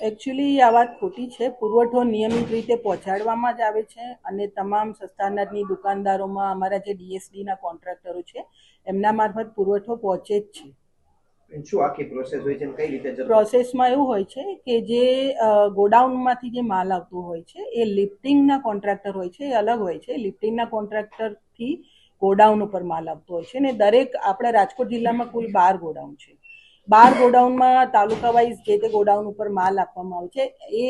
Actually આ વાત ખોટી છે. પુરવઠો નિયમિત રીતે પહોંચાડવામાં જ આવે છે અને તમામ સસ્તા અનાજની દુકાનદારોમાં અમારા જે ડીએસડીના કોન્ટ્રાક્ટરો છે એમના મારફત પુરવઠો પહોંચે જ છે. શું આખી પ્રોસેસ હોય છે કઈ રીતે પ્રોસેસમાં એવું હોય છે કે જે ગોડાઉનમાંથી જે માલ આવતો હોય છે એ લિફ્ટિંગના કોન્ટ્રાક્ટર હોય છે એ અલગ હોય છે. લિફ્ટિંગના કોન્ટ્રાક્ટરથી ગોડાઉન ઉપર માલ આવતો હોય છે અને દરેક આપણા રાજકોટ જિલ્લામાં કુલ બાર ગોડાઉન છે. બાર ગોડાઉનમાં તાલુકા વાઇઝ જે તે ગોડાઉન ઉપર માલ આપવામાં આવે છે, એ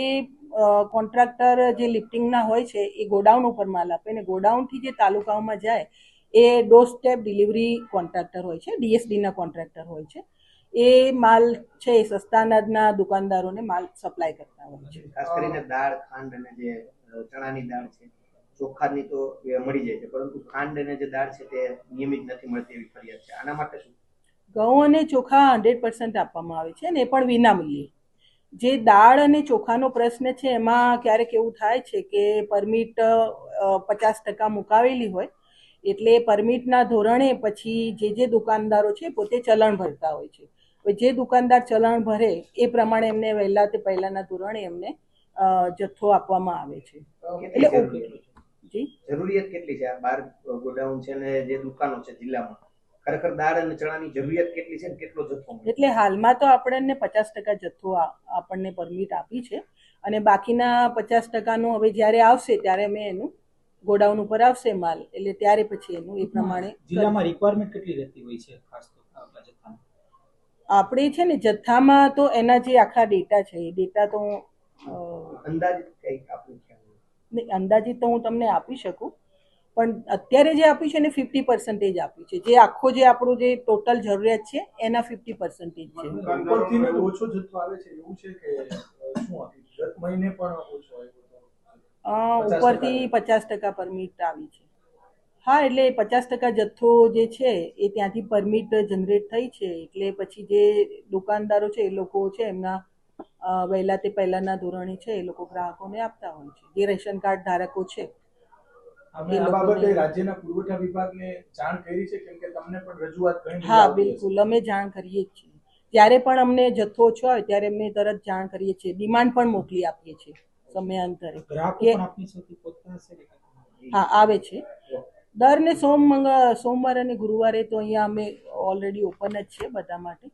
કોન્ટ્રાક્ટર જે લિફ્ટિંગના હોય છે, એ ગોડાઉન ઉપર માલ આપે અને ગોડાઉનથી જે તાલુકાઓમાં જાય, એ ડોર સ્ટેપ ડિલિવરી કોન્ટ્રાક્ટર હોય છે, ડીએસડીના કોન્ટ્રાક્ટર હોય છે. એ માલ છે, એ સસ્તા અનાજના દુકાનદારોને માલ સપ્લાય કરતા હોય છે. ખાસ કરીને દાળ, ખાંડ અને જે ચણાની દાળ છે, ચોખાની તો મળી જાય છે, પરંતુ ખાંડ અને જે દાળ છે તે નિયમિત નથી મળતી એવી ફરિયાદ છે. આના માટે શું ઘઉં અને ચોખા હંડ્રેડ પર્સન્ટ આપવામાં આવે છે ને એ પણ વિનામૂલ્યે. જે દાળ અને ચોખાનો પ્રશ્ન છે એમાં ક્યારેક એવું થાય છે કે પરમિટ પચાસ ટકા મુકાવેલી હોય એટલે પરમિટના ધોરણે પછી જે જે દુકાનદારો છે પોતે ચલણ ભરતા હોય છે. જે દુકાનદાર ચલણ ભરે એ પ્રમાણે એમને વહેલા તે પહેલાંના ધોરણે એમને જથ્થો આપવામાં આવે છે. એટલે જરૂરિયાત કેટલી છે? આ બાર ગોડાઉન છે અને જે દુકાનો છે જિલ્લામાં ખરેખર દાળ અને ચણાની જરૂરિયાત કેટલી છે કેટલો જથ્થો એટલે હાલમાં તો આપણને પચાસ ટકા જથ્થો આપણને પરમિટ આપી છે. અને બાકીના પચાસ ટકાનું હવે જ્યારે આવશે ત્યારે અમે એનું ગોડાઉન ઉપર આવશે માલ. એટલે ત્યારે પછી એનું એ પ્રમાણે જિલ્લામાં રિક્વાયરમેન્ટ કેટલી રહેતી હોય છે ખાસ તો આપણે છે ને જથ્થામાં તો એના જે આખા ડેટા છે એ ડેટા તો અંદાજિત કંઈક કઈ આપણું અંદાજિત તો હું તમને આપી શકું. પણ અત્યારે જે આપ્યું છે એને ફિફ્ટી પર્સન્ટેજ આપ્યું છે. જે આખો જે આપણું જે ટોટલ જરૂરિયાત છે એના ફિફ્ટી પર્સન્ટેજ છે. ઓછો જથ્થો આવે છે એવું છે કે શું મહિને પણ ઓછો આવ્યો હતો. અ, 50% ઉપરથી પચાસ ટકા પરમિટ આવી છે. હા એટલે પચાસ ટકા જથ્થો જે છે એ ત્યાંથી પરમિટ જનરેટ થઈ છે. એટલે પછી જે દુકાનદારો છે એ લોકો છે એમના વહેલા તે પહેલાંના ધોરણે છે એ લોકો ગ્રાહકોને આપતા હોય છે. જે રેશન કાર્ડ ધારકો છે અમે આ બાબતે રાજ્યના પુરવઠા વિભાગને જાણ કરી છે કેમ કે તમને પણ રજૂઆત ઘણી હા બિલકુલ અમે જાણ કરીએ છીએ. જ્યારે પણ અમને જથ્થો ઓછો હોય ત્યારે અમે તરત જાણ કરીએ છીએ. ડિમાન્ડ પણ મોકલી આપીએ છીએ સમયાંતરે? હા આવે છે. દર ને સોમ મંગળ સોમવાર અને ગુરુવારે તો અહીંયા અમે ઓલરેડી ઓપન જ છે બધા માટે.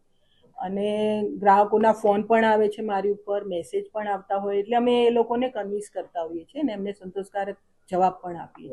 અને ગ્રાહકોના ફોન પણ આવે છે મારી ઉપર મેસેજ પણ આવતા હોય. એટલે અમે એ લોકોને કન્વિન્સ કરતા હોઈએ છીએ અને એમને સંતોષકારક જવાબ પણ આપીએ છીએ